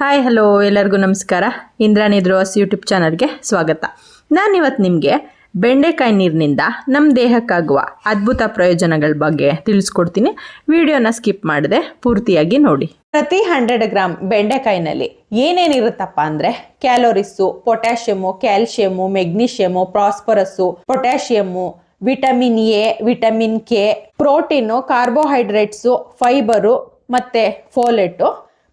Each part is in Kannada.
ಹಾಯ್ ಹಲೋ ಎಲ್ಲರಿಗೂ ನಮಸ್ಕಾರ. ಇಂದ್ರಾಣಿ ದ್ರೋಸ್ ಯೂಟ್ಯೂಬ್ ಚಾನಲ್ಗೆ ಸ್ವಾಗತ. ನಾನು ಇವತ್ತು ನಿಮಗೆ ಬೆಂಡೆಕಾಯಿ ನೀರಿನಿಂದ ನಮ್ಮ ದೇಹಕ್ಕಾಗುವ ಅದ್ಭುತ ಪ್ರಯೋಜನಗಳ ಬಗ್ಗೆ ತಿಳಿಸ್ಕೊಡ್ತೀನಿ. ವಿಡಿಯೋನ ಸ್ಕಿಪ್ ಮಾಡದೆ ಪೂರ್ತಿಯಾಗಿ ನೋಡಿ. ಪ್ರತಿ ಹಂಡ್ರೆಡ್ ಗ್ರಾಮ್ ಬೆಂಡೆಕಾಯಿನಲ್ಲಿ ಏನೇನಿರುತ್ತಪ್ಪ ಅಂದರೆ calories potassium, calcium magnesium phosphorus, potassium, vitamin A, vitamin K, protein, carbohydrates, fibre ಮತ್ತು ಫೋಲೆಟು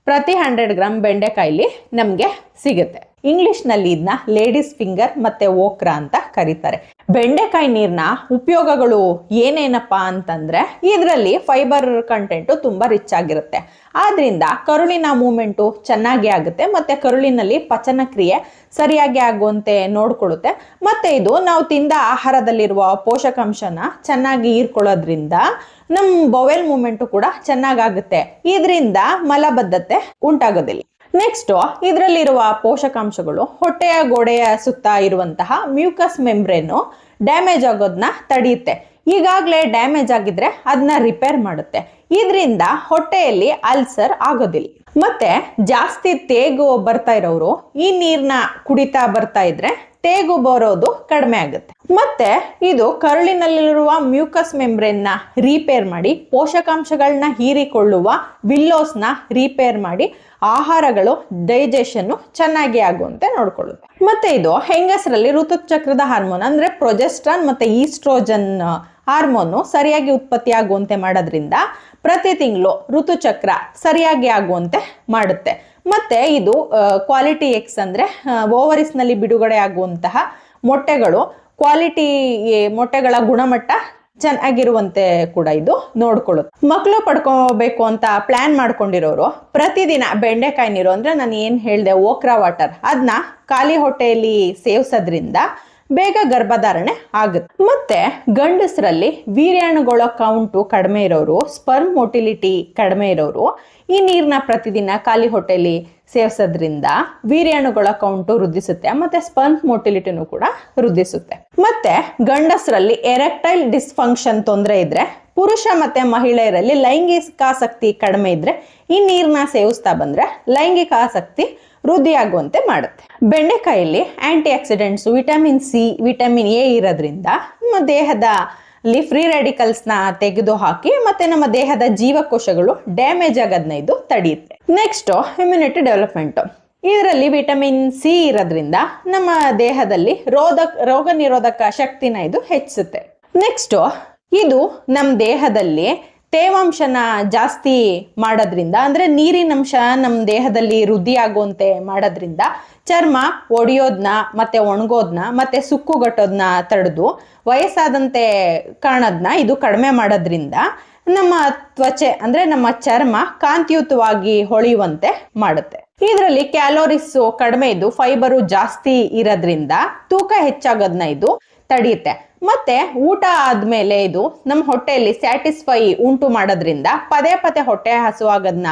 ಪ್ರತಿ ಹಂಡ್ರೆಡ್ ಗ್ರಾಮ್ ಬೆಂಡೆಕಾಯಿಲಿ ನಮಗೆ ಸಿಗುತ್ತೆ. ಇಂಗ್ಲಿಷ್ನಲ್ಲಿ ಇದನ್ನ ಲೇಡೀಸ್ ಫಿಂಗರ್ ಮತ್ತೆ ಓಕ್ರಾ ಅಂತ ಕರೀತಾರೆ. ಬೆಂಡೆಕಾಯಿ ನೀರಿನ ಉಪಯೋಗಗಳು ಏನೇನಪ್ಪ ಅಂತಂದ್ರೆ, ಇದರಲ್ಲಿ ಫೈಬರ್ ಕಂಟೆಂಟು ತುಂಬ ರಿಚ್ ಆಗಿರುತ್ತೆ. ಆದ್ರಿಂದ ಕರುಳಿನ ಮೂಮೆಂಟು ಚೆನ್ನಾಗಿ ಆಗುತ್ತೆ, ಮತ್ತೆ ಕರುಳಿನಲ್ಲಿ ಪಚನ ಕ್ರಿಯೆ ಸರಿಯಾಗಿ ಆಗುವಂತೆ ನೋಡಿಕೊಳ್ಳುತ್ತೆ. ಮತ್ತೆ ಇದು ನಾವು ತಿಂದ ಆಹಾರದಲ್ಲಿರುವ ಪೋಷಕಾಂಶನ ಚೆನ್ನಾಗಿ ಹೀರ್ಕೊಳ್ಳೋದ್ರಿಂದ ನಮ್ಮ ಬೊವೆಲ್ ಮೂಮೆಂಟು ಕೂಡ ಚೆನ್ನಾಗಾಗುತ್ತೆ. ಇದರಿಂದ ಮಲಬದ್ಧತೆ ಉಂಟಾಗೋದಿಲ್ಲ. ನೆಕ್ಸ್ಟ್, ಇದರಲ್ಲಿರುವ ಪೋಷಕಾಂಶಗಳು ಹೊಟ್ಟೆಯ ಗೋಡೆಯ ಸುತ್ತ ಇರುವಂತಹ ಮ್ಯೂಕಸ್ ಮೆಂಬ್ರೇನು ಡ್ಯಾಮೇಜ್ ಆಗೋದನ್ನ ತಡೆಯುತ್ತೆ. ಈಗಾಗಲೇ ಡ್ಯಾಮೇಜ್ ಆಗಿದ್ರೆ ಅದನ್ನ ರಿಪೇರ್ ಮಾಡುತ್ತೆ. ಇದರಿಂದ ಹೊಟ್ಟೆಯಲ್ಲಿ ಅಲ್ಸರ್ ಆಗೋದಿಲ್ಲ. ಮತ್ತೆ ಜಾಸ್ತಿ ತೇಗು ಬರ್ತಾ ಇರೋರು ಈ ನೀರನ್ನ ಕುಡಿತಾ ಬರ್ತಾ ಇದ್ರೆ ತೇಗು ಬರೋದು ಕಡಿಮೆ ಆಗುತ್ತೆ. ಮತ್ತೆ ಇದು ಕರುಳಿನಲ್ಲಿರುವ ಮ್ಯೂಕಸ್ ಮೆಂಬ್ರೇನ್ನ ರಿಪೇರ್ ಮಾಡಿ ಪೋಷಕಾಂಶಗಳನ್ನ ಹೀರಿಕೊಳ್ಳುವ ವಿಲ್ಲೋಸ್ನ ರಿಪೇರ್ ಮಾಡಿ, ಆಹಾರಗಳು ಡೈಜೆಷನ್ ಚೆನ್ನಾಗಿ ಆಗುವಂತೆ ನೋಡ್ಕೊಳ್ಳುತ್ತೆ. ಮತ್ತೆ ಇದು ಹೆಂಗಸರಲ್ಲಿ ಋತುಚಕ್ರದ ಹಾರ್ಮೋನ್ ಅಂದ್ರೆ ಪ್ರೊಜೆಸ್ಟ್ರಾನ್ ಮತ್ತೆ ಈಸ್ಟ್ರೋಜನ್ ಹಾರ್ಮೋನು ಸರಿಯಾಗಿ ಉತ್ಪತ್ತಿ ಆಗುವಂತೆ ಮಾಡೋದ್ರಿಂದ ಪ್ರತಿ ತಿಂಗಳು ಋತುಚಕ್ರ ಸರಿಯಾಗಿ ಆಗುವಂತೆ ಮಾಡುತ್ತೆ. ಮತ್ತೆ ಇದು ಕ್ವಾಲಿಟಿ ಎಕ್ಸ್ ಅಂದ್ರೆ ಓವರಿಸ್ನಲ್ಲಿ ಬಿಡುಗಡೆ ಆಗುವಂತಹ ಮೊಟ್ಟೆಗಳು. ಕ್ವಾಲಿಟಿ ಮೊಟ್ಟೆಗಳ ಗುಣಮಟ್ಟ ಚೆನ್ನಾಗಿರುವಂತೆ ಕೂಡ ಇದು ನೋಡ್ಕೊಳ್ಳುತ್ತೆ. ಮಕ್ಕಳು ಪಡ್ಕೋಬೇಕು ಅಂತ ಪ್ಲಾನ್ ಮಾಡ್ಕೊಂಡಿರೋರು, ಪ್ರತಿದಿನ ಬೆಂಡೆಕಾಯಿ ನೀರು ಅಂದ್ರೆ ನಾನು ಏನು ಹೇಳಿದೆ, ಓಕ್ರಾ ವಾಟರ್ ಅದನ್ನ ಖಾಲಿ ಹೊಟ್ಟೆಯಲ್ಲಿ ಸೇವಿಸೋದ್ರಿಂದ ಬೇಗ ಗರ್ಭಧಾರಣೆ ಆಗುತ್ತೆ. ಮತ್ತೆ ಗಂಡಸರಲ್ಲಿ ವೀರ್ಯಾಣುಗಳ ಕೌಂಟು ಕಡಿಮೆ ಇರೋರು ಸ್ಪರ್ಮ್ ಮೊಟಿಲಿಟಿ ಕಡಿಮೆ ಇರೋರು, ಈ ನೀರನ್ನ ಪ್ರತಿದಿನ ಖಾಲಿ ಹೊಟ್ಟೆಲಿ ಸೇವಿಸೋದ್ರಿಂದ ವೀರ್ಯಾಣುಗಳ ಕೌಂಟು ವೃದ್ಧಿಸುತ್ತೆ, ಮತ್ತೆ ಸ್ಪರ್ಮ್ ಮೊಟಿಲಿಟಿನೂ ಕೂಡ ವೃದ್ಧಿಸುತ್ತೆ. ಮತ್ತೆ ಗಂಡಸರಲ್ಲಿ ಎರೆಕ್ಟೈಲ್ ಡಿಸ್ಫಂಕ್ಷನ್ ತೊಂದರೆ ಇದ್ರೆ, ಪುರುಷ ಮತ್ತೆ ಮಹಿಳೆಯರಲ್ಲಿ ಲೈಂಗಿಕ ಆಸಕ್ತಿ ಕಡಿಮೆ ಇದ್ರೆ, ಈ ನೀರನ್ನ ಸೇವಿಸ್ತಾ ಬಂದ್ರೆ ಲೈಂಗಿಕ ಆಸಕ್ತಿ ವೃದ್ಧಿಯಾಗುವಂತೆ ಮಾಡುತ್ತೆ. ಬೆಂಡೆಕಾಯಲ್ಲಿ antioxidants vitamin C vitamin A ಇರೋದ್ರಿಂದ ನಮ್ಮ ದೇಹದ ಅಲ್ಲಿ ಫ್ರೀ ರೆಡಿಕಲ್ಸ್ನ ತೆಗೆದು ಹಾಕಿ ಮತ್ತೆ ನಮ್ಮ ದೇಹದ ಜೀವಕೋಶಗಳು ಡ್ಯಾಮೇಜ್ ಆಗೋದನ್ನ ಇದು ತಡೆಯುತ್ತೆ. ನೆಕ್ಸ್ಟ್ ಇಮ್ಯುನಿಟಿ ಡೆವಲಪ್ಮೆಂಟ್ ಇದರಲ್ಲಿ ವಿಟಮಿನ್ ಸಿ ಇರೋದ್ರಿಂದ ನಮ್ಮ ದೇಹದಲ್ಲಿ ರೋಧ, ರೋಗ ನಿರೋಧಕ ಶಕ್ತಿನ ಇದು ಹೆಚ್ಚಿಸುತ್ತೆ. ನೆಕ್ಸ್ಟ್ ಇದು ನಮ್ಮ ದೇಹದಲ್ಲಿ ತೇವಾಂಶನ ಜಾಸ್ತಿ ಮಾಡೋದ್ರಿಂದ, ಅಂದ್ರೆ ನೀರಿನಂಶ ನಮ್ಮ ದೇಹದಲ್ಲಿ ವೃದ್ಧಿ ಆಗುವಂತೆ ಮಾಡೋದ್ರಿಂದ ಚರ್ಮ ಒಡೆಯೋದನ್ನ ಮತ್ತೆ ಒಣಗೋದನ್ನ ಮತ್ತೆ ಸುಕ್ಕುಗಟ್ಟೋದನ್ನ ತಡೆದು ವಯಸ್ಸಾದಂತೆ ಕಾಣೋದನ್ನ ಇದು ಕಡಿಮೆ ಮಾಡೋದ್ರಿಂದ ನಮ್ಮ ತ್ವಚೆ, ಅಂದ್ರೆ ನಮ್ಮ ಚರ್ಮ ಕಾಂತಿಯುತವಾಗಿ ಹೊಳೆಯುವಂತೆ ಮಾಡುತ್ತೆ. ಇದರಲ್ಲಿ ಕ್ಯಾಲೋರಿಸ್ ಕಡಿಮೆ ಇದ್ದು, ಫೈಬರು ಜಾಸ್ತಿ ಇರೋದ್ರಿಂದ ತೂಕ ಹೆಚ್ಚಾಗೋದನ್ನ ಇದು ತಡೆಯುತ್ತೆ. ಮತ್ತೆ ಊಟ ಆದ್ಮೇಲೆ ಇದು ನಮ್ಮ ಹೊಟ್ಟೆಯಲ್ಲಿ ಸ್ಯಾಟಿಸ್ಫೈ ಉಂಟು ಮಾಡೋದ್ರಿಂದ, ಪದೇ ಪದೇ ಹೊಟ್ಟೆ ಹಸುವಾಗೋದನ್ನ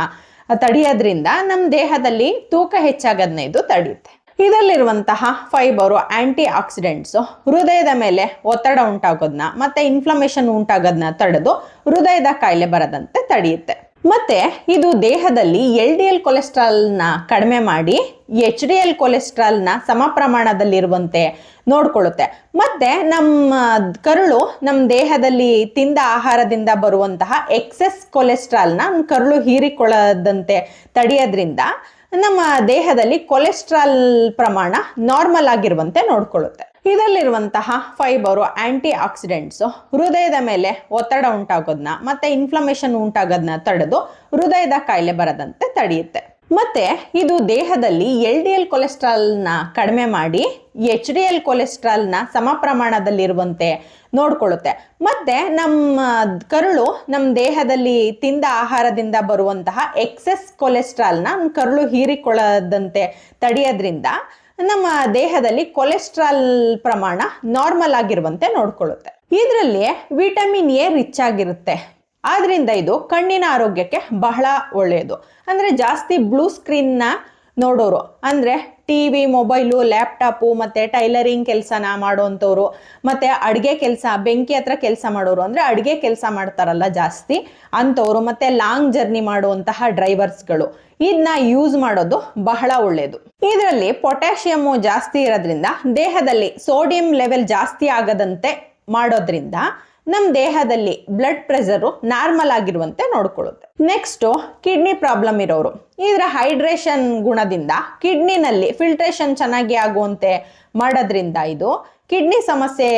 ತಡೆಯೋದ್ರಿಂದ ನಮ್ಮ ದೇಹದಲ್ಲಿ ತೂಕ ಹೆಚ್ಚಾಗೋದನ್ನ ಇದು ತಡೆಯುತ್ತೆ. ಇದರಲ್ಲಿರುವಂತಹ ಫೈಬರು ಆಂಟಿ ಆಕ್ಸಿಡೆಂಟ್ಸ್ ಹೃದಯದ ಮೇಲೆ ಒತ್ತಡ ಉಂಟಾಗೋದನ್ನ ಮತ್ತೆ ಇನ್ಫ್ಲಮೇಷನ್ ಉಂಟಾಗೋದನ್ನ ತಡೆದು ಹೃದಯದ ಕಾಯಿಲೆ ಬರದಂತೆ ತಡೆಯುತ್ತೆ. ಮತ್ತೆ ಇದು ದೇಹದಲ್ಲಿ ಎಲ್ ಡಿ ಎಲ್ ಕೊಲೆಸ್ಟ್ರಾಲ್ನ ಕಡಿಮೆ ಮಾಡಿ ಎಚ್ ಡಿ ಎಲ್ ಕೊಲೆಸ್ಟ್ರಾಲ್ನ ಸಮ ಪ್ರಮಾಣದಲ್ಲಿರುವಂತೆ ನೋಡ್ಕೊಳ್ಳುತ್ತೆ. ಮತ್ತೆ ನಮ್ಮ ಕರುಳು ನಮ್ಮ ದೇಹದಲ್ಲಿ ತಿಂದ ಆಹಾರದಿಂದ ಬರುವಂತಹ ಎಕ್ಸೆಸ್ ಕೊಲೆಸ್ಟ್ರಾಲ್ನ ಕರುಳು ಹೀರಿಕೊಳ್ಳದಂತೆ ತಡೆಯೋದ್ರಿಂದ ನಮ್ಮ ದೇಹದಲ್ಲಿ ಕೊಲೆಸ್ಟ್ರಾಲ್ ಪ್ರಮಾಣ ನಾರ್ಮಲ್ ಆಗಿರುವಂತೆ ನೋಡ್ಕೊಳ್ಳುತ್ತೆ. ಇದರಲ್ಲಿರುವಂತಹ ಫೈಬರು ಆಂಟಿ ಆಕ್ಸಿಡೆಂಟ್ಸು ಹೃದಯದ ಮೇಲೆ ಒತ್ತಡ ಉಂಟಾಗೋದನ್ನ ಮತ್ತು ಇನ್ಫ್ಲಮೇಷನ್ ಉಂಟಾಗೋದನ್ನ ತಡೆದು ಹೃದಯದ ಕಾಯಿಲೆ ಬರದಂತೆ ತಡೆಯುತ್ತೆ. ಮತ್ತೆ ಇದು ದೇಹದಲ್ಲಿ ಎಲ್ ಡಿ ಎಲ್ ಕೊಲೆಸ್ಟ್ರಾಲ್ನ ಕಡಿಮೆ ಮಾಡಿ ಎಚ್ ಡಿ ಎಲ್ ಕೊಲೆಸ್ಟ್ರಾಲ್ನ ಸಮ ಪ್ರಮಾಣದಲ್ಲಿರುವಂತೆ ನೋಡ್ಕೊಳ್ಳುತ್ತೆ. ಮತ್ತೆ ನಮ್ಮ ಕರುಳು ನಮ್ಮ ದೇಹದಲ್ಲಿ ತಿಂದ ಆಹಾರದಿಂದ ಬರುವಂತಹ ಎಕ್ಸೆಸ್ ಕೊಲೆಸ್ಟ್ರಾಲ್ನ ಕರುಳು ಹೀರಿಕೊಳ್ಳದಂತೆ ತಡೆಯೋದ್ರಿಂದ ನಮ್ಮ ದೇಹದಲ್ಲಿ ಕೊಲೆಸ್ಟ್ರಾಲ್ ಪ್ರಮಾಣ ನಾರ್ಮಲ್ ಆಗಿರುವಂತೆ ನೋಡ್ಕೊಳ್ಳುತ್ತೆ. ಇದರಲ್ಲಿ ವಿಟಮಿನ್ ಎ ರಿಚ್ ಆಗಿರುತ್ತೆ. ಆದ್ರಿಂದ ಇದು ಕಣ್ಣಿನ ಆರೋಗ್ಯಕ್ಕೆ ಬಹಳ ಒಳ್ಳೆಯದು. ಅಂದ್ರೆ ಜಾಸ್ತಿ ಬ್ಲೂ ಸ್ಕ್ರೀನ್ನ ನೋಡೋರು. ಅಂದರೆ ಟಿ ವಿ ಮೊಬೈಲು ಲ್ಯಾಪ್ಟಾಪು ಮತ್ತು ಟೈಲರಿಂಗ್ ಕೆಲಸನ ಮಾಡೋವಂಥವ್ರು ಮತ್ತು ಅಡುಗೆ ಕೆಲಸ, ಬೆಂಕಿ ಹತ್ರ ಕೆಲಸ ಮಾಡೋರು. ಅಂದರೆ ಅಡುಗೆ ಕೆಲಸ ಮಾಡ್ತಾರಲ್ಲ ಜಾಸ್ತಿ ಅಂಥವ್ರು, ಮತ್ತು ಲಾಂಗ್ ಜರ್ನಿ ಮಾಡುವಂತಹ ಡ್ರೈವರ್ಸ್ಗಳು ಇದನ್ನ ಯೂಸ್ ಮಾಡೋದು ಬಹಳ ಒಳ್ಳೆಯದು ಇದರಲ್ಲಿ ಪೊಟ್ಯಾಷಿಯಮ್ಮು ಜಾಸ್ತಿ ಇರೋದ್ರಿಂದ ದೇಹದಲ್ಲಿ ಸೋಡಿಯಂ ಲೆವೆಲ್ ಜಾಸ್ತಿ ಆಗದಂತೆ ಮಾಡೋದ್ರಿಂದ ನಮ್ಮ ದೇಹದಲ್ಲಿ ಬ್ಲಡ್ ಪ್ರೆಷರು ನಾರ್ಮಲ್ ಆಗಿರುವಂತೆ ನೋಡ್ಕೊಳ್ಳುತ್ತೆ. ನೆಕ್ಸ್ಟು ಕಿಡ್ನಿ ಪ್ರಾಬ್ಲಮ್ ಇರೋರು. ಇದರ ಹೈಡ್ರೇಷನ್ ಗುಣದಿಂದ ಕಿಡ್ನಿನಲ್ಲಿ ಫಿಲ್ಟ್ರೇಷನ್ ಚೆನ್ನಾಗಿ ಆಗುವಂತೆ ಮಾಡೋದ್ರಿಂದ ಇದು ಕಿಡ್ನಿ ಸಮಸ್ಯೆ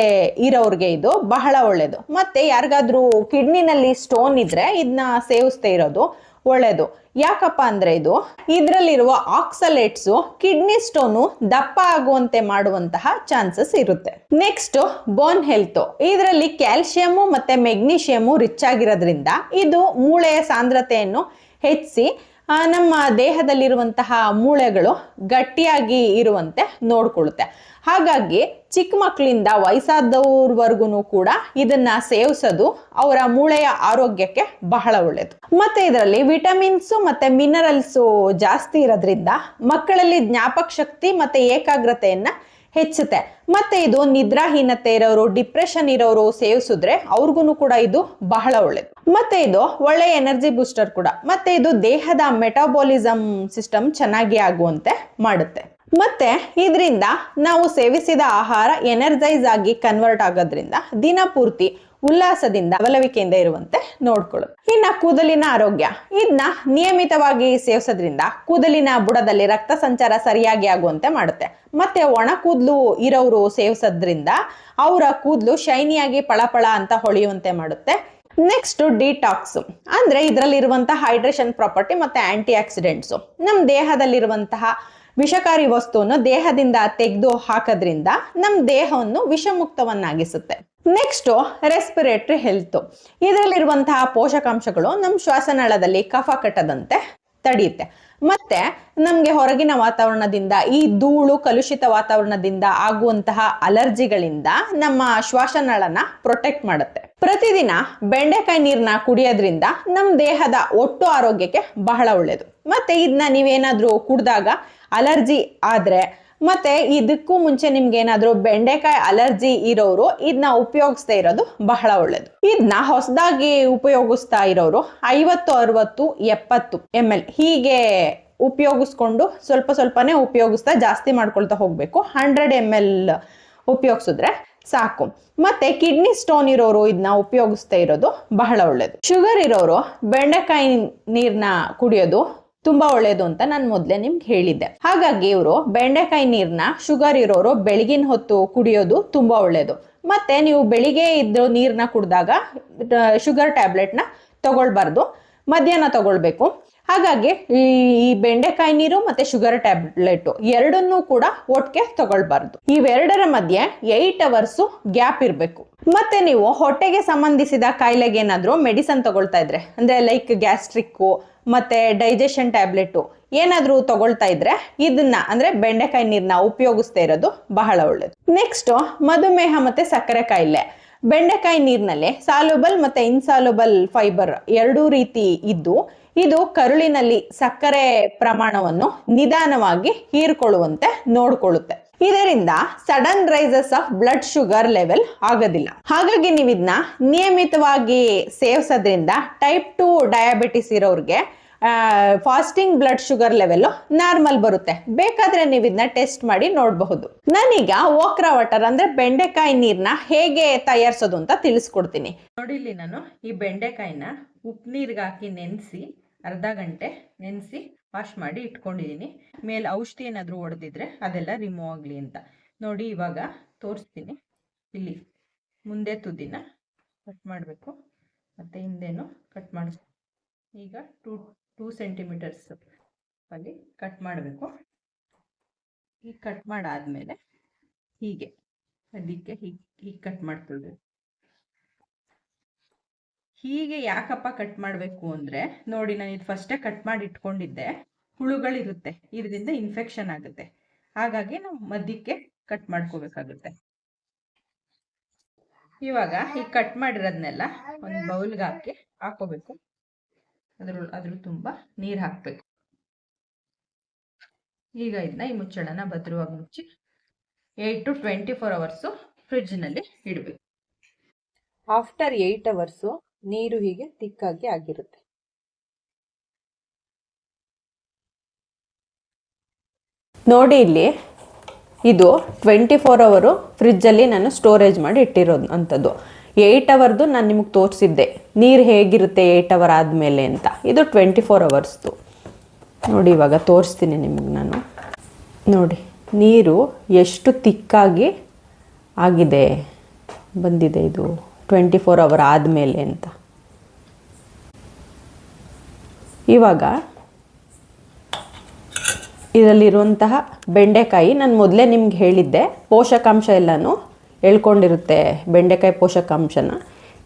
ಇರೋರಿಗೆ ಇದು ಬಹಳ ಒಳ್ಳೆಯದು ಮತ್ತೆ ಯಾರಿಗಾದ್ರೂ ಕಿಡ್ನಿನಲ್ಲಿ ಸ್ಟೋನ್ ಇದ್ದರೆ ಇದನ್ನ ಸೇವಿಸ್ತಾ ಇರೋದು ಒಳ್ಳೆಯದು ಯಾಕಪ್ಪ ಅಂದರೆ ಇದು ಇದರಲ್ಲಿರುವ ಆಕ್ಸಲೇಟ್ಸು, ಕಿಡ್ನಿ ಸ್ಟೋನು ದಪ್ಪ ಆಗುವಂತೆ ಮಾಡುವಂತಹ ಚಾನ್ಸಸ್ ಇರುತ್ತೆ. Next, bone health. ಇದರಲ್ಲಿ ಕ್ಯಾಲ್ಸಿಯಮು ಮತ್ತು ಮೆಗ್ನೀಷಿಯಮು ರಿಚ್ ಆಗಿರೋದ್ರಿಂದ ಇದು ಮೂಳೆಯ ಸಾಂದ್ರತೆಯನ್ನು ಹೆಚ್ಚಿಸಿ ನಮ್ಮ ದೇಹದಲ್ಲಿರುವಂತಹ ಮೂಳೆಗಳು ಗಟ್ಟಿಯಾಗಿ ಇರುವಂತೆ ನೋಡ್ಕೊಳ್ಳುತ್ತೆ. ಹಾಗಾಗಿ ಚಿಕ್ಕ ಮಕ್ಕಳಿಂದ ವಯಸ್ಸಾದವ್ರವರೆಗೂ ಕೂಡ ಇದನ್ನ ಸೇವಿಸೋದು ಅವರ ಮೂಳೆಯ ಆರೋಗ್ಯಕ್ಕೆ ಬಹಳ ಒಳ್ಳೆಯದು ಮತ್ತೆ ಇದರಲ್ಲಿ ವಿಟಮಿನ್ಸು ಮತ್ತೆ ಮಿನರಲ್ಸು ಜಾಸ್ತಿ ಇರೋದ್ರಿಂದ ಮಕ್ಕಳಲ್ಲಿ ಜ್ಞಾಪಕ ಶಕ್ತಿ ಮತ್ತೆ ಏಕಾಗ್ರತೆಯನ್ನ ಹೆಚ್ಚುತ್ತೆ. ಮತ್ತೆ ಇದು ನಿದ್ರಾಹೀನತೆ ಇರೋರು ಡಿಪ್ರೆಷನ್ ಇರೋರು ಸೇವಿಸಿದ್ರೆ ಅವ್ರಿಗೂ ಕೂಡ ಇದು ಬಹಳ ಒಳ್ಳೇದು. ಮತ್ತೆ ಇದು ಒಳ್ಳೆ ಎನರ್ಜಿ ಬೂಸ್ಟರ್ ಕೂಡ. ಮತ್ತೆ ಇದು ದೇಹದ ಮೆಟಾಬಾಲಿಸಮ್ ಸಿಸ್ಟಮ್ ಚೆನ್ನಾಗಿ ಆಗುವಂತೆ ಮಾಡುತ್ತೆ. ಮತ್ತೆ ಇದರಿಂದ ನಾವು ಸೇವಿಸಿದ ಆಹಾರ ಎನರ್ಜೈಸ್ ಆಗಿ ಕನ್ವರ್ಟ್ ಆಗೋದ್ರಿಂದ ದಿನ ಪೂರ್ತಿ ಉಲ್ಲಾಸದಿಂದ ಅವಲವಿಕೆಯಿಂದ ಇರುವಂತೆ ನೋಡ್ಕೊಳ್ಳೋದು. ಇನ್ನ ಕೂದಲಿನ ಆರೋಗ್ಯ. ಇದನ್ನ ನಿಯಮಿತವಾಗಿ ಸೇವಿಸೋದ್ರಿಂದ ಕೂದಲಿನ ಬುಡದಲ್ಲಿ ರಕ್ತ ಸಂಚಾರ ಸರಿಯಾಗಿ ಆಗುವಂತೆ ಮಾಡುತ್ತೆ. ಮತ್ತೆ ಒಣ ಕೂದಲು ಇರೋರು ಸೇವಿಸೋದ್ರಿಂದ ಅವರ ಕೂದಲು ಶೈನಿಯಾಗಿ ಪಳಪಳ ಅಂತ ಹೊಳೆಯುವಂತೆ ಮಾಡುತ್ತೆ. ನೆಕ್ಸ್ಟ್ ಡಿಟಾಕ್ಸ್ ಅಂದ್ರೆ ಇದರಲ್ಲಿರುವಂತಹ ಹೈಡ್ರೇಷನ್ ಪ್ರಾಪರ್ಟಿ ಮತ್ತೆ ಆಂಟಿ ಆಕ್ಸಿಡೆಂಟ್ಸು ನಮ್ಮ ದೇಹದಲ್ಲಿರುವಂತಹ ವಿಷಕಾರಿ ವಸ್ತುವನ್ನು ದೇಹದಿಂದ ತೆಗೆದು ಹಾಕೋದ್ರಿಂದ ನಮ್ಮ ದೇಹವನ್ನು ವಿಷಮುಕ್ತವನ್ನಾಗಿಸುತ್ತೆ. ನೆಕ್ಸ್ಟ್ ರೆಸ್ಪಿರೇಟರಿ ಹೆಲ್ತ್ ಇದರಲ್ಲಿರುವಂತಹ ಪೋಷಕಾಂಶಗಳು ನಮ್ಮ ಶ್ವಾಸನಾಳದಲ್ಲಿ ಕಫ ಕಟ್ಟದಂತೆ ತಡೆಯುತ್ತೆ. ಮತ್ತೆ ನಮಗೆ ಹೊರಗಿನ ವಾತಾವರಣದಿಂದ, ಈ ಧೂಳು ಕಲುಷಿತ ವಾತಾವರಣದಿಂದ ಆಗುವಂತಹ ಅಲರ್ಜಿಗಳಿಂದ ನಮ್ಮ ಶ್ವಾಸನಾಳನ ಪ್ರೊಟೆಕ್ಟ್ ಮಾಡುತ್ತೆ. ಪ್ರತಿದಿನ ಬೆಂಡೆಕಾಯಿ ನೀರನ್ನ ಕುಡಿಯೋದ್ರಿಂದ ನಮ್ಮ ದೇಹದ ಒಟ್ಟು ಆರೋಗ್ಯಕ್ಕೆ ಬಹಳ ಒಳ್ಳೆಯದು ಮತ್ತೆ ಇದನ್ನ ನೀವೇನಾದ್ರೂ ಕುಡಿದಾಗ ಅಲರ್ಜಿ ಆದ್ರೆ ಮತ್ತೆ ಇದಕ್ಕೂ ಮುಂಚೆ ನಿಮ್ಗೆ ಏನಾದ್ರು ಬೆಂಡೆಕಾಯಿ ಅಲರ್ಜಿ ಇರೋರು ಇದನ್ನ ಉಪಯೋಗಿಸ್ತಾ ಇರೋದು ಬಹಳ ಒಳ್ಳೇದು. ಇದನ್ನ ಹೊಸದಾಗಿ ಉಪಯೋಗಿಸ್ತಾ ಇರೋರು ಐವತ್ತು, ಅರವತ್ತು, ಎಪ್ಪತ್ತು ಎಂ ಎಲ್ ಹೀಗೆ ಉಪಯೋಗಿಸ್ಕೊಂಡು ಸ್ವಲ್ಪ ಸ್ವಲ್ಪನೇ ಉಪಯೋಗಿಸ್ತಾ ಜಾಸ್ತಿ ಮಾಡ್ಕೊಳ್ತಾ ಹೋಗ್ಬೇಕು. ಹಂಡ್ರೆಡ್ ಎಂ ಎಲ್ ಉಪಯೋಗಿಸಿದ್ರೆ ಸಾಕು. ಮತ್ತೆ ಕಿಡ್ನಿ ಸ್ಟೋನ್ ಇರೋರು ಇದನ್ನ ಉಪಯೋಗಿಸ್ತಾ ಇರೋದು ಬಹಳ ಒಳ್ಳೇದು. ಶುಗರ್ ಇರೋರು ಬೆಂಡೆಕಾಯಿ ನೀರ್ನ ಕುಡಿಯೋದು ತುಂಬಾ ಒಳ್ಳೇದು ಅಂತ ನಾನು ಮೊದಲೇ ನಿಮ್ಗೆ ಹೇಳಿದ್ದೆ. ಹಾಗಾಗಿ ಇವರು ಬೆಂಡೆಕಾಯಿ ನೀರ್ನ ಶುಗರ್ ಇರೋರು ಬೆಳಗಿನ ಹೊತ್ತು ಕುಡಿಯೋದು ತುಂಬಾ ಒಳ್ಳೇದು. ಮತ್ತೆ ನೀವು ಬೆಳಿಗ್ಗೆ ಇದ್ದು ನೀರ್ನ ಕುಡಿದಾಗ ಶುಗರ್ ಟ್ಯಾಬ್ಲೆಟ್ನ ತಗೊಳ್ಬಾರ್ದು. ಮಧ್ಯಾಹ್ನ ತಗೊಳ್ಬೇಕು. ಹಾಗಾಗಿ ಈ ಈ ಬೆಂಡೆಕಾಯಿ ನೀರು ಮತ್ತೆ ಶುಗರ್ ಟ್ಯಾಬ್ಲೆಟ್ ಎರಡನ್ನೂ ಕೂಡ ಒಟ್ಟಿಗೆ ತಗೊಳ್ಬಾರ್ದು. ಇವೆರಡರ ಮಧ್ಯೆ ಏಟ್ ಅವರ್ಸು ಗ್ಯಾಪ್ ಇರಬೇಕು. ಮತ್ತೆ ನೀವು ಹೊಟ್ಟೆಗೆ ಸಂಬಂಧಿಸಿದ ಕಾಯಿಲೆಗೆ ಏನಾದರೂ ಮೆಡಿಸನ್ ತಗೊಳ್ತಾ ಇದ್ರೆ, ಅಂದ್ರೆ ಲೈಕ್ ಗ್ಯಾಸ್ಟ್ರಿಕ್ಕು ಮತ್ತೆ ಡೈಜೆಷನ್ ಟ್ಯಾಬ್ಲೆಟ್ ಏನಾದರೂ ತಗೊಳ್ತಾ ಇದ್ರೆ ಇದನ್ನ ಅಂದ್ರೆ ಬೆಂಡೆಕಾಯಿ ನೀರನ್ನ ಉಪಯೋಗಿಸ್ತಾ ಇರೋದು ಬಹಳ ಒಳ್ಳೇದು. ನೆಕ್ಸ್ಟ್ ಮಧುಮೇಹ ಮತ್ತೆ ಸಕ್ಕರೆ ಕಾಯಿಲೆ. ಬೆಂಡೆಕಾಯಿ ನೀರಿನಲ್ಲಿ ಸಾಲುಬಲ್ ಮತ್ತೆ ಇನ್ಸಾಲುಬಲ್ ಫೈಬರ್ ಎರಡೂ ರೀತಿ ಇದ್ದು, ಇದು ಕರುಳಿನಲ್ಲಿ ಸಕ್ಕರೆ ಪ್ರಮಾಣವನ್ನು ನಿಧಾನವಾಗಿ ಹೀರ್ಕೊಳ್ಳುವಂತೆ ನೋಡ್ಕೊಳ್ಳುತ್ತೆ. ಇದರಿಂದ sudden rises of blood sugar level ಆಗೋದಿಲ್ಲ. ಹಾಗಾಗಿ ನೀವು ಇದನ್ನ ನಿಯಮಿತವಾಗಿ ಸೇವಿಸೋದ್ರಿಂದ ಟೈಪ್ ಟು ಡಯಾಬಿಟಿಸ್ ಇರೋರಿಗೆ fasting blood sugar level normal ಬರುತ್ತೆ. ಬೇಕಾದ್ರೆ ನೀವು ಇದನ್ನ ಟೆಸ್ಟ್ ಮಾಡಿ ನೋಡಬಹುದು. ನಾನೀಗ ಓಕ್ರಾ ವಾಟರ್ ಅಂದ್ರೆ ಬೆಂಡೆಕಾಯಿ ನೀರ್ನ ಹೇಗೆ ತಯಾರಿಸೋದು ಅಂತ ತಿಳಿಸ್ಕೊಡ್ತೀನಿ. ನೋಡಿಲ್ಲಿ ನಾನು ಈ ಬೆಂಡೆಕಾಯಿನ ಉಪ್ಪು ನೀರಿಗೆ ಹಾಕಿ ನೆನೆಸಿ, ಅರ್ಧ ಗಂಟೆ ನೆನೆಸಿ ವಾಶ್ ಮಾಡಿ ಇಟ್ಕೊಂಡಿದ್ದೀನಿ ಮೇಲೆ ಔಷಧಿ ಏನಾದರೂ ಹೊಡೆದಿದ್ರೆ ಅದೆಲ್ಲ ರಿಮೂವ್ ಆಗಲಿ ಅಂತ. ನೋಡಿ ಇವಾಗ ತೋರಿಸ್ತೀನಿ. ಇಲ್ಲಿ ಮುಂದೆ ತುದಿನ ಕಟ್ ಮಾಡಬೇಕು. ಮತ್ತು ಹಿಂದೆನೂ ಕಟ್ ಮಾಡಿ ಈಗ ಟೂ ಟೂ ಸೆಂಟಿಮೀಟರ್ಸ್ ಅಲ್ಲಿ ಕಟ್ ಮಾಡಬೇಕು. ಈಗ ಕಟ್ ಮಾಡಾದಮೇಲೆ ಹೀಗೆ, ಅದಕ್ಕೆ ಹೀಗೆ ಹೀಗೆ ಕಟ್ ಮಾಡ್ಕೊಳ್ಬೇಕು. ಹೀಗೆ ಯಾಕಪ್ಪ ಕಟ್ ಮಾಡಬೇಕು ಅಂದರೆ, ನೋಡಿ ನಾನು ಇದು ಫಸ್ಟೇ ಕಟ್ ಮಾಡಿ ಇಟ್ಕೊಂಡಿದ್ದೆ, ಹುಳುಗಳಿರುತ್ತೆ, ಇದರಿಂದ ಇನ್ಫೆಕ್ಷನ್ ಆಗುತ್ತೆ. ಹಾಗಾಗಿ ನಾವು ಮದ್ಯಕ್ಕೆ ಕಟ್ ಮಾಡ್ಕೋಬೇಕಾಗುತ್ತೆ. ಇವಾಗ ಈ ಕಟ್ ಮಾಡಿರೋದನ್ನೆಲ್ಲ ಒಂದು ಬೌಲ್ಗೆ ಹಾಕಿ ಹಾಕೋಬೇಕು ಅದ್ರ ಅದ್ರ ತುಂಬ ನೀರು ಹಾಕಬೇಕು. ಈಗ ಇದನ್ನ ಈ ಮುಚ್ಚಳನ ಭದ್ರವಾಗಿ ಮುಚ್ಚಿ eight to twenty four hours ಫ್ರಿಡ್ಜ್ನಲ್ಲಿ ಇಡಬೇಕು. ಆಫ್ಟರ್ ಏಯ್ಟ್ ಅವರ್ಸು ನೀರು ಹೀಗೆ ತಿಕ್ಕಾಗಿ ಆಗಿರುತ್ತೆ. ನೋಡಿ ಇಲ್ಲಿ, ಇದು ಟ್ವೆಂಟಿ ಫೋರ್ ಅವರು ಫ್ರಿಜ್ಜಲ್ಲಿ ನಾನು ಸ್ಟೋರೇಜ್ ಮಾಡಿ ಇಟ್ಟಿರೋದು ಅಂಥದ್ದು ಏಯ್ಟ್ ಅವರ್ದು ನಾನು ನಿಮಗೆ ತೋರಿಸಿದ್ದೆ. ನೀರು ಹೇಗಿರುತ್ತೆ ಏಯ್ಟ್ ಅವರ್ ಆದಮೇಲೆ ಅಂತ. ಇದು ಟ್ವೆಂಟಿ ಫೋರ್ ಅವರ್ಸ್ದು. ನೋಡಿ ಇವಾಗ ತೋರಿಸ್ತೀನಿ ನಿಮಗೆ ನಾನು. ನೋಡಿ, ನೀರು ಎಷ್ಟು ತಿಕ್ಕಾಗಿ ಆಗಿದೆ. ಬಂದಿದೆ ಇದು. ಟ್ವೆಂಟಿ ಫೋರ್ ಅವರ್ ಆದಮೇಲೆ ಅಂತ. ಇವಾಗ ಇದರಲ್ಲಿರುವಂತಹ ಬೆಂಡೆಕಾಯಿ ನಾನು ಮೊದಲೇ ನಿಮ್ಗೆ ಹೇಳಿದ್ದೆ, ಪೋಷಕಾಂಶ ಎಲ್ಲನೂ ಎಳ್ಕೊಂಡಿರುತ್ತೆ ಬೆಂಡೆಕಾಯಿ ಪೋಷಕಾಂಶನ,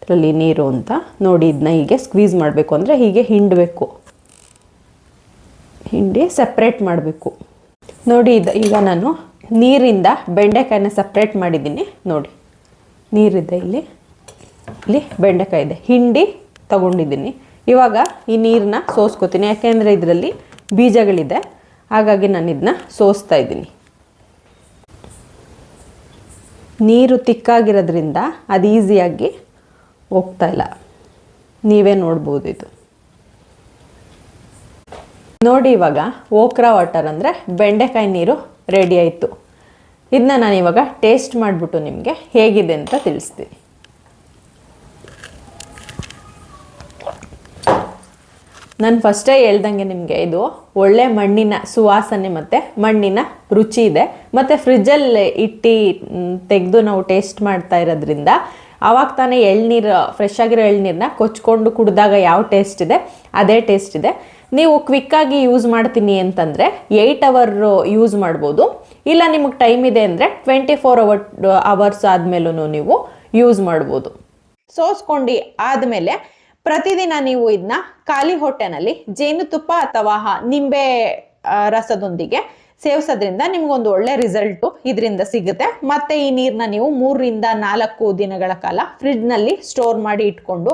ಇದರಲ್ಲಿ ನೀರು ಅಂತ. ನೋಡಿ ಇದನ್ನ ಹೀಗೆ ಸ್ಕ್ವೀಸ್ ಮಾಡಬೇಕು ಅಂದರೆ ಹೀಗೆ ಹಿಂಡಬೇಕು. ಹಿಂಡಿ ಸಪ್ರೇಟ್ ಮಾಡಬೇಕು. ನೋಡಿ ಇದು ಈಗ ನಾನು ನೀರಿಂದ ಬೆಂಡೆಕಾಯಿನ ಸಪ್ರೇಟ್ ಮಾಡಿದ್ದೀನಿ. ನೋಡಿ, ನೀರಿದೆ ಇಲ್ಲಿ. ಇಲ್ಲಿ ಬೆಂಡೆಕಾಯಿ ಇದೆ. ಹಿಂಡಿ ತಗೊಂಡಿದ್ದೀನಿ. ಇವಾಗ ಈ ನೀರನ್ನ ಸೋಸ್ಕೋತೀನಿ. ಯಾಕೆಂದರೆ ಇದರಲ್ಲಿ ಬೀಜಗಳಿದೆ. ಹಾಗಾಗಿ ನಾನು ಇದನ್ನ ಸೋಸ್ತಾ ಇದ್ದೀನಿ. ನೀರು ತಿಕ್ಕಾಗಿರೋದ್ರಿಂದ ಅದು ಈಸಿಯಾಗಿ ಹೋಗ್ತಾ ಇಲ್ಲ. ನೀವೇ ನೋಡ್ಬೋದು ಇದು. ನೋಡಿ ಇವಾಗ ಓಕ್ರಾ ವಾಟರ್ ಅಂದರೆ ಬೆಂಡೆಕಾಯಿ ನೀರು ರೆಡಿ ಆಯಿತು. ಇದನ್ನ ನಾನು ಇವಾಗ ಟೇಸ್ಟ್ ಮಾಡಿಬಿಟ್ಟು ನಿಮಗೆ ಹೇಗಿದೆ ಅಂತ ತಿಳಿಸ್ತೀನಿ. ನಾನು ಫಸ್ಟೇ ಹೇಳ್ದಂಗೆ ನಿಮಗೆ ಇದು ಒಳ್ಳೆ ಮಣ್ಣಿನ ಸುವಾಸನೆ ಮತ್ತು ಮಣ್ಣಿನ ರುಚಿ ಇದೆ. ಮತ್ತು ಫ್ರಿಜ್ಜಲ್ಲಿ ಇಟ್ಟು ತೆಗೆದು ನಾವು ಟೇಸ್ಟ್ ಮಾಡ್ತಾ ಇರೋದ್ರಿಂದ ಆವಾಗ ತಾನೇ ಎಳ್ನೀರು ಫ್ರೆಶ್ ಆಗಿರೋ ಎಳ್ನೀರನ್ನ ಕೊಚ್ಕೊಂಡು ಕುಡಿದಾಗ ಯಾವ ಟೇಸ್ಟ್ ಇದೆ? ಅದೇ ಟೇಸ್ಟ್ ಇದೆ. ನೀವು ಕ್ವಿಕ್ಕಾಗಿ ಯೂಸ್ ಮಾಡ್ತೀನಿ ಅಂತಂದರೆ ಏಯ್ಟ್ ಅವರ್ ಯೂಸ್ ಮಾಡ್ಬೋದು. ಇಲ್ಲ ನಿಮಗೆ ಟೈಮ್ ಇದೆ ಅಂದರೆ ಟ್ವೆಂಟಿ ಫೋರ್ ಅವರ್ ಅವರ್ಸ್ ಆದಮೇಲೂ ನೀವು ಯೂಸ್ ಮಾಡ್ಬೋದು. ಸೋಸ್ಕೊಂಡು ಆದಮೇಲೆ ಪ್ರತಿದಿನ ನೀವು ಇದನ್ನ ಖಾಲಿ ಹೊಟ್ಟೆನಲ್ಲಿ ಜೇನುತುಪ್ಪ ಅಥವಾ ನಿಂಬೆ ರಸದೊಂದಿಗೆ ಸೇವಿಸೋದ್ರಿಂದ ನಿಮ್ಗೊಂದು ಒಳ್ಳೆ ರಿಸಲ್ಟು ಇದರಿಂದ ಸಿಗುತ್ತೆ. ಮತ್ತೆ ಈ ನೀರನ್ನ ನೀವು ಮೂರರಿಂದ ನಾಲ್ಕು ದಿನಗಳ ಕಾಲ ಫ್ರಿಡ್ಜ್ನಲ್ಲಿ ಸ್ಟೋರ್ ಮಾಡಿ ಇಟ್ಕೊಂಡು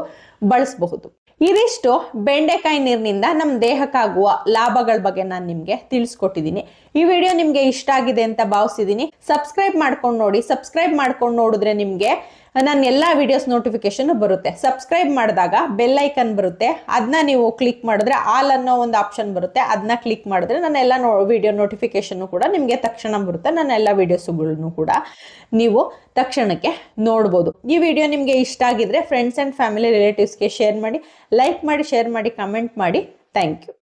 ಬಳಸಬಹುದು. ಇದಿಷ್ಟು ಬೆಂಡೆಕಾಯಿ ನೀರಿನಿಂದ ನಮ್ಮ ದೇಹಕ್ಕಾಗುವ ಲಾಭಗಳ ಬಗ್ಗೆ ನಾನು ನಿಮಗೆ ತಿಳಿಸ್ಕೊಟ್ಟಿದ್ದೀನಿ ಈ ವಿಡಿಯೋ ನಿಮಗೆ ಇಷ್ಟ ಆಗಿದೆ ಅಂತ ಭಾವಿಸಿದ್ದೀನಿ ಸಬ್ಸ್ಕ್ರೈಬ್ ಮಾಡ್ಕೊಂಡು ನೋಡಿ. ಸಬ್ಸ್ಕ್ರೈಬ್ ಮಾಡ್ಕೊಂಡು ನೋಡಿದ್ರೆ ನಿಮಗೆ ನನ್ನ ಎಲ್ಲ ವಿಡಿಯೋಸ್ ನೋಟಿಫಿಕೇಶನ್ ಬರುತ್ತೆ. ಸಬ್ಸ್ಕ್ರೈಬ್ ಮಾಡಿದಾಗ ಬೆಲ್ ಐಕನ್ ಬರುತ್ತೆ. ಅದನ್ನ ನೀವು ಕ್ಲಿಕ್ ಮಾಡಿದ್ರೆ ಆಲ್ ಅನ್ನೋ ಒಂದು ಆಪ್ಷನ್ ಬರುತ್ತೆ. ಅದನ್ನ ಕ್ಲಿಕ್ ಮಾಡಿದ್ರೆ ನನ್ನ ಎಲ್ಲ ವಿಡಿಯೋ ನೋಟಿಫಿಕೇಶನ್ ಕೂಡ ನಿಮಗೆ ತಕ್ಷಣ ಬರುತ್ತೆ. ನನ್ನ ಎಲ್ಲ ವಿಡಿಯೋಸ್ಗಳನ್ನು ಕೂಡ ನೀವು ತಕ್ಷಣಕ್ಕೆ ನೋಡ್ಬೋದು. ಈ ವಿಡಿಯೋ ನಿಮಗೆ ಇಷ್ಟ ಆಗಿದ್ರೆ ಫ್ರೆಂಡ್ಸ್ ಆ್ಯಂಡ್ ಫ್ಯಾಮಿಲಿ ರಿಲೇಟಿವ್ಸ್ಗೆ ಶೇರ್ ಮಾಡಿ ಲೈಕ್ ಮಾಡಿ ಶೇರ್ ಮಾಡಿ ಕಮೆಂಟ್ ಮಾಡಿ. Thank you